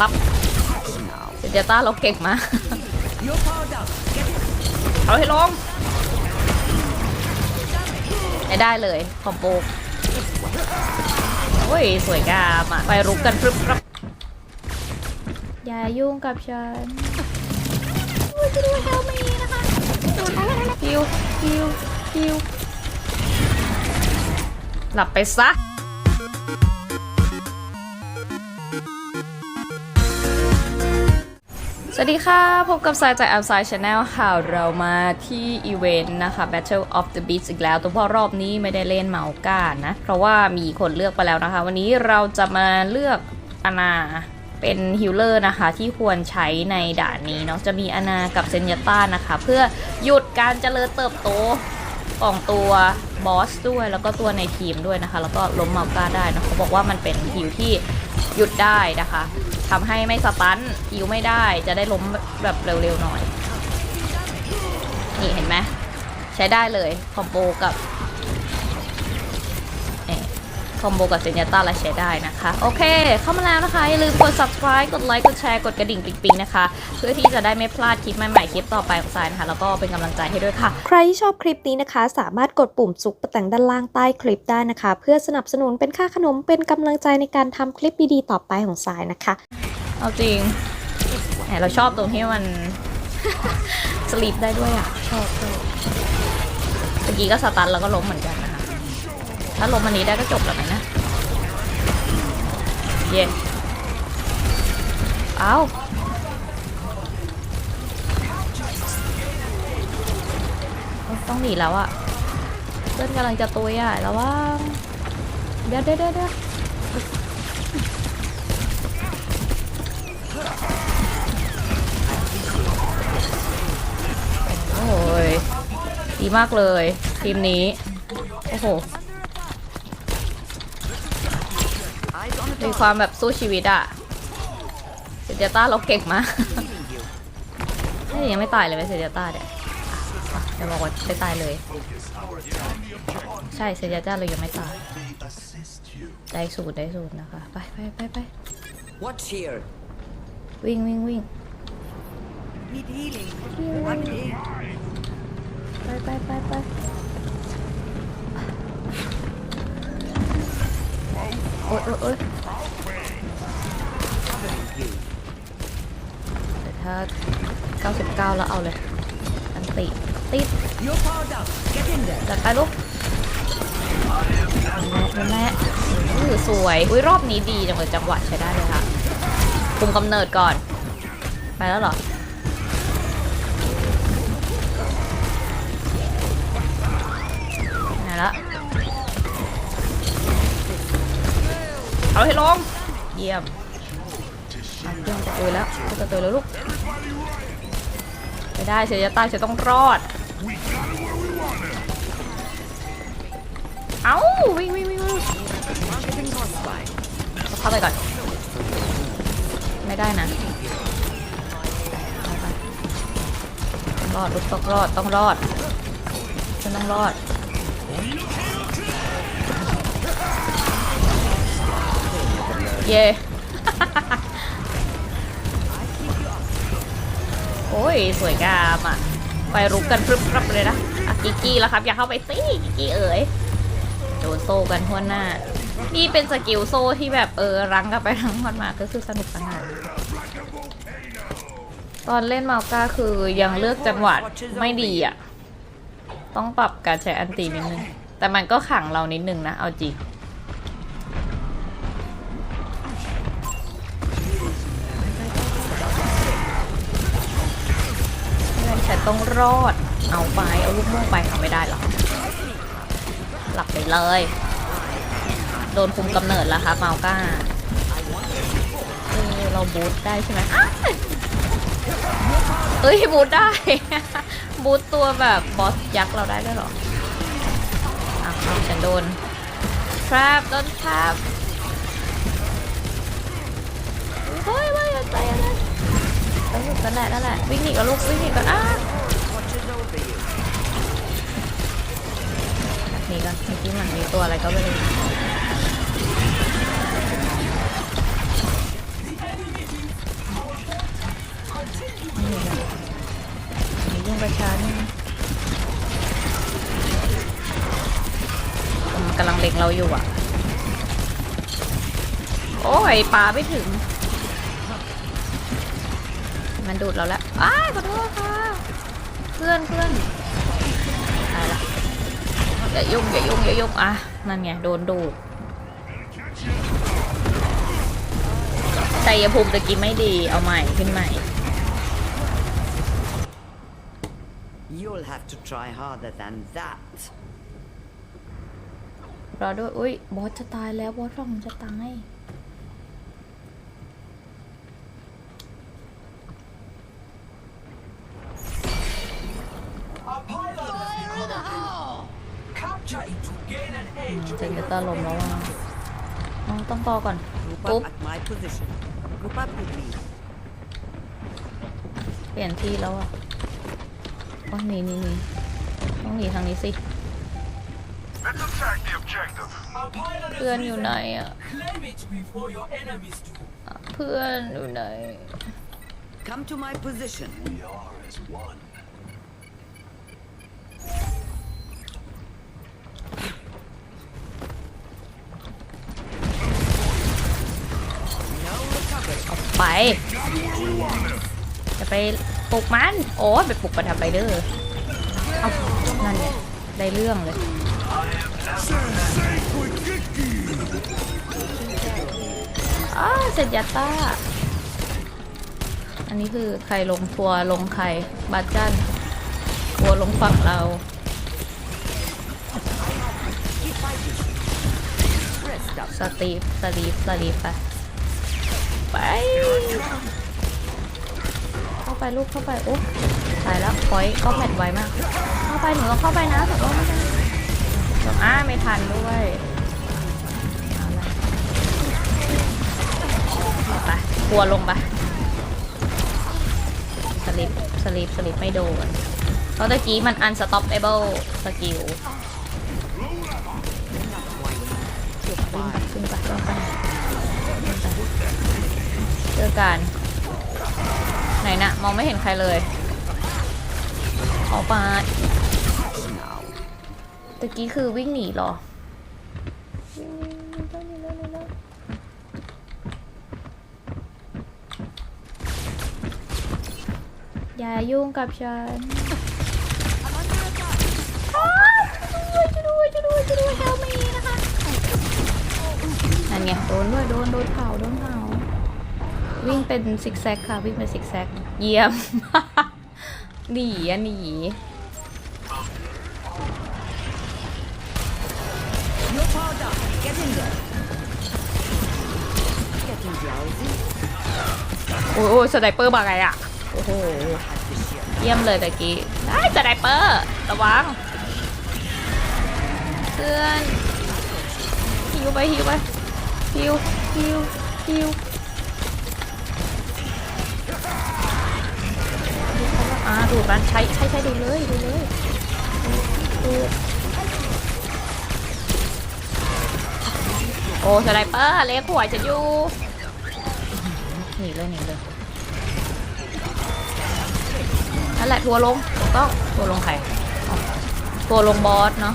ปั๊บเซนเจต้าเราเก่งมาก You're powered up. Get it. เอาให้ลงไม่ได้เลยคอมโบโอ้ย สวยงามอะ ไปรุกกันพรึบครับ อย่ายุ่งกับฉันอุ้ยจะดูเฮลมีนะคะฮิวฮิวฮิวหลับไปซะ สวัสดีค่ะ พบกับสายจาก Outside Channel ค่ะ เรามาที่อีเวนต์นะคะ Battle of the Beats อีกแล้วแต่ว่ารอบนี้ไม่ได้เล่นเมาก้านะ เพราะว่ามีคนเลือกไปแล้วนะคะ วันนี้เราจะมาเลือกอนาเป็นฮิลเลอร์นะคะ ที่ควรใช้ในด่านนี้เนาะจะมีอนากับเซนยาต้านะคะ เพื่อหยุดการเจริญเติบโตของตัวบอสด้วยแล้วก็ตัวในทีมด้วยนะคะ แล้วก็ล้มเมาก้าได้นะเขาบอกว่ามันเป็นฮิลที่หยุดได้นะคะ ทำให้ไม่สตันฮิลไม่ได้จะได้ล้มแบบเร็วๆหน่อย นี่เห็นไหมใช้ได้เลยคอมโบกับเออคอมโบกับเซนยาต้าและใช้ได้นะคะ โอเค เข้ามาแล้วนะคะ อย่าลืมกด subscribe กดไลค์กดแชร์กดกระดิ่งปิ๊งๆนะคะ เพื่อที่จะได้ไม่พลาดคลิปใหม่ๆ คลิปต่อไปของสายนะคะ แล้วก็เป็นกำลังใจให้ด้วยค่ะ ใครที่ชอบคลิปนี้นะคะ สามารถกดปุ่มซุปปอร์แต่งด้านล่างใต้คลิปได้นะคะ เพื่อสนับสนุนเป็นค่าขนมเป็นกำลังใจในการทำคลิปดีๆต่อไปของสายนะคะ เอาจริงแหมเราชอบตรงที่มันสลีปได้ด้วยอะ ชอบชอบเมื่อกี้ก็สตันแล้วก็ล้มเหมือนกันนะคะ ถ้าล้มอันนี้ได้ก็จบแล้วไหมนะ เย่เอาต้องหนีแล้วอะเพื่อนกำลังจะตุยอะแล้วว่า เดี๋ยวเดี๋ยวเดี๋ยว โอ้ยดีมากเลย ทีมนี้ โอ้โห มีความแบบสู้ชีวิตอะเซเจต้าเราเก่งมากยังไม่ตายเลยไหมเซเจต้าเนี่ยจะบอกว่าไม่ตายเลย ใช่เซเจต้าเรายังไม่ตาย ได้สูตรได้สูตรนะคะ ไปไปไปไป Watch here. วิ่งวิ่งวิ่ง Need healing. I'm here. ไปไปไปไปโอ๊ยโอ๊ยโอ๊ยแต่ถ้า99 แล้วเอาเลย อันติติดจัดไปลูกนั่แหละอุ้ยสวย อุ้ยรอบนี้ดีจังเลยจังหวะใช้ได้เลยค่ะ คุมกำเนิดก่อน ไปแล้วเหรอ ไหนละเอาให้ลง เยี่ยมเอาเครื่องจะตุยแล้วเครื่องจะตุยแล้วลูกไม่ได้เสียจะตายจะต้องรอด เอ้าวิ่งวิ่งวิ่งเข้าไปก่อน ไม่ได้นะรอดลูกต้องรอดต้องรอดฉันต้องรอดเย่โอ้ย สวยงามอะไปรุกกันพรึบพรับเลยนะอะกิกี้แล้วครับ อย่าเข้าไปสิกิกกี้เอ๋ยโดนโซ่กันทั่วหน้า นี่เป็นสกิลโซ่ที่แบบเออรั้งกันไปรั้งกันมาก็คือสนุกสนานตอนเล่นเมาก้าคือยังเลือกจังหวะไม่ดีอะ ต้องปรับการใช้อันตีนิดนึง แต่มันก็ขังเรานิดนึงนะ เอาจริงเพื่ต้องรอด เอาไป เอาลูกโม่งไปเอาไม่ได้หรอก หลับไปเลย โดนคุมกำเนิดแล้วครับเมาก้าเออเราบูทได้ใช่ไหมอ้ายเอ้ยบูทได้ บูทตัวแบบบอสยักษ์เราได้ด้วยเหรออ้าวอ้าฉันโดน trap โดน trap เฮ้ยไม่อย่าใจอะไรเออนั่นแหละนั่นแหละวิ่งหนีกับลูกวิ่งหนีกันอ้าหนีกันเมื่อกี้มันมีตัวอะไรก็ไม่รู้ เล็งเราอยู่อะ โอ้ยปลาไม่ถึง มันดูดเราแล้วอ้าขอโทษค่ะ เพื่อนเพื่อนตายละอย่ายุ่งอย่ายุ่งอย่ายุ่งอะ นั่นไงโดนดูดชัยภูมิตะกี้ไม่ดี เอาใหม่ขึ้นใหม่ You'll have to try harder than that. รอด้วย อุ้ยบอสจะตายแล้วบอสฝั่งจะตายเจนเดเตอร์ลมแล้วอะอ๋อต้องต่อก่อน Group ปุ๊บ up at my position. Group up with me. เปลี่ยนที่แล้วอะโอ้ยหนีหนีหนีต้องหนีทางนี้สิ เพื่อนอยู่ไหนอะ Claim it before your enemies do. เพื่อนอยู่ไหน Come to my position. We are as one. No recovery. ไป จะไปปลุกมัน โอ้ยไปปลุกไปทำไปเด้อ เอานั่นไงได้เรื่องเลย อ้าเสร็จยัตตาอันนี้คือใครลงทัวลงใครบาจันทัวลงฝั่งเราสตีฟสตีฟสตีฟไปไปเข้าไปลูกเข้าไปโอ้ตายแล้วพอยก็แมทไวมาก เข้าไปหนูต้องเข้าไปนะแต่ว่าไม่ได้ อ้าไม่ทันด้วยไปกลัวลงไปสลิปสลิปสลิปไม่โดนเพราะตะกี้มัน unstoppable สกิลขึ้นไปขึ้นไปขึ้นไปเจอกันไหนนะมองไม่เห็นใครเลยออกมา ตะกี้คือวิ่งหนีเหรออย่ายุ่งกับฉันช่วยด้วยช่วยด้วยช่วยด้วย help me นะคะ นั่นไง โดนด้วย โดน โดนเผาโดนเผาวิ่งเป็นซิกแซกค่ะ วิ่งเป็นซิกแซก เยี่ยม หนีอะหนี Get in there. Getting drowsy. โอ้โหสไนเปอร์มาไงอะโอ้โห เยี่ยมเลยตะกี้ ได้สไนเปอร์ ระวัง เพื่อนฮิวไปฮิวไปฮิวฮิวฮิวอ่าดูดมันใช้ใช้ใช้ดูเลยดูเลยดูด โอ้สไนเปอร์เล็กหัวจะอยู่หนีเลยหนีเลยนั่นแหละทัวร์ลงถูกต้องทัวร์ลงใครทัวร์ลงบอสเนาะ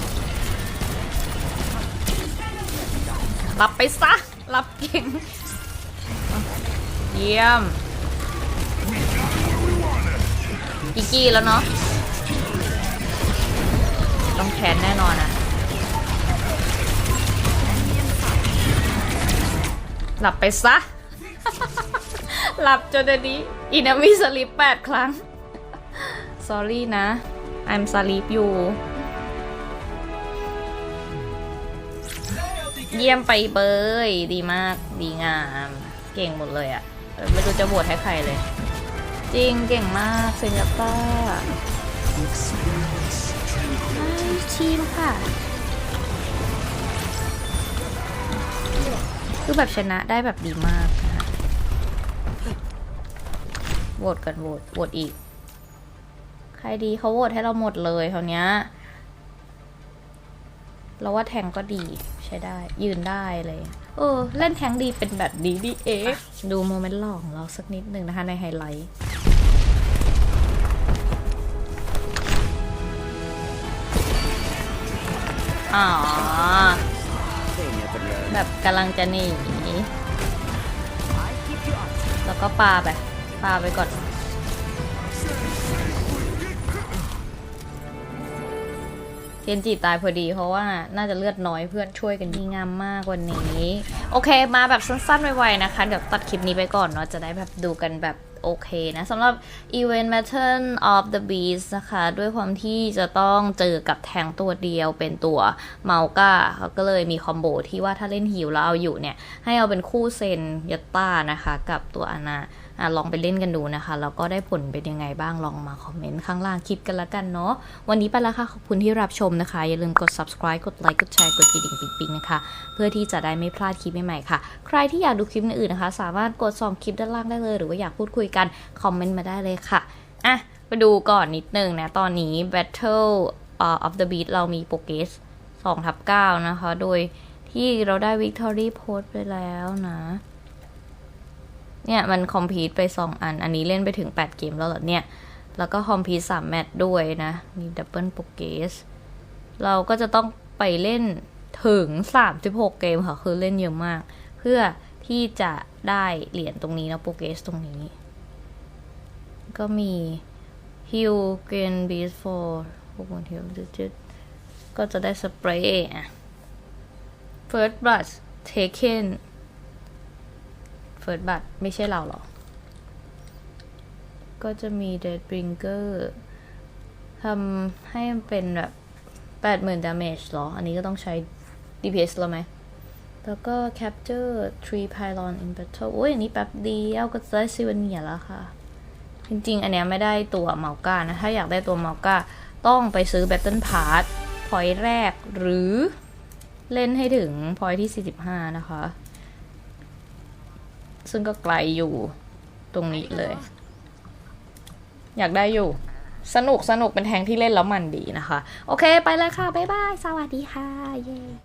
รับไปซะรับเก่งเยี่ยมกิกกี้แล้วเนาะต้องแคนแน่นอนอะ หลับไปซะ หลับจนเดี๋ยวนี้อินามิสลิปแปดครั้ง sorry นะ I'm sleep อยู่ เยี่ยมไปเบย ดีมาก ดีงาม เก่งหมดเลยอะไม่รู้จะโหวตให้ใครเลย จริงเก่งมากเซนยัตต้าทีมค่ะ คือแบบชนะได้แบบดีมากนะคะโหวตกันโหวตโหวตอีก ใครดีเขาโหวตให้เราหมดเลยเท่านี้เราว่าแทงก็ดีใช้ได้ ยืนได้เลย เออ เล่นแทงดีเป็นแบบนี้ดีเองดูโมเมนต์หล่อของเราสักนิดหนึ่งนะคะในไฮไลท์อ๋อ แบบกำลังจะหนีแล้วก็ปาไปปาไปก่อนเคนจิตายพอดีเพราะว่าน่าจะเลือดน้อยเพื่อนช่วยกันดีงามมากวันนี้ โอเคมาแบบสั้นๆไวๆนะคะ เดี๋ยวตัดคลิปนี้ไปก่อนเนาะจะได้แบบดูกันแบบ โอเคนะสำหรับ Event Pattern of the Beast นะคะ ด้วยความที่จะต้องเจอกับแทงตัวเดียวเป็นตัวเมาก้าเขาก็เลยมีคอมโบที่ว่าถ้าเล่นฮิวแล้วเอาอยู่เนี่ย ให้เอาเป็นคู่เซนยัตต้านะคะ กับตัวอานา อลองไปเล่นกันดูนะคะแล้วก็ได้ผลเป็นยังไงบ้างลองมาคอมเมนต์ข้างล่างคลิปกันละกันเนาะวันนี้ไปแล้วค่ะขอบคุณที่รับชมนะคะ อย่าลืมกด subscribe กดไลค์กดแชร์กดกระดิ่งปิ๊งๆนะคะเพื่อที่จะได้ไม่พลาดคลิปใหม่ๆค่ะ ใครที่อยากดูคลิปอื่นๆนะคะ สามารถกดสองคลิปด้านล่างได้เลย หรือว่าอยากพูดคุยกันคอมเมนต์มาได้เลยค่ะอะไปดูก่อนนิดนึงนะตอนนี้ Battle uh, of the Beat เรามีโปรเกส2ทับ9นะคะ โดยที่เราได้ Victory Post ไปแล้วนะ เนี่ยมันคอมพีทไป 2 อัน อันนี้เล่นไปถึง 8 เกมแล้วเหรอเนี่ย แล้วก็คอมพีท3แมตช์ด้วยนะ มีดับเบิลโปรเกสเราก็จะต้องไปเล่นถึง 36 เกมค่ะ คือเล่นเยอะมาก เพื่อที่จะได้เหรียญตรงนี้นะโปรเกสตรงนี้ ก็มี Heal Gain Beast for พวกมัน Heal Digit ก็จะได้สเปรย์อะ First Blood Taken First Blood ไม่ใช่เราหรอ ก็จะมี Deadbringer ทำให้มันเป็นแบบ80,000 damage หรอ อันนี้ก็ต้องใช้ DPS แล้วไหม แล้วก็ Capture Three Pylon in Battle โอ้ยอันนี้แป๊บเดียวก็จะได้ซิวเนียแล้วค่ะ จริงๆ อันเนี้ยไม่ได้ตัวเมาก้านะ ถ้าอยากได้ตัวเมาก้าต้องไปซื้อ Battle Pass พอยแรกหรือเล่นให้ถึงพอยที่ 45 นะคะ ซึ่งก็ไกลอยู่ตรงนี้เลย อยากได้อยู่ สนุกสนุกเป็นแทงที่เล่นแล้วมันดีนะคะ โอเค ไปเลยค่ะ บ๊ายบาย สวัสดีค่ะ เย้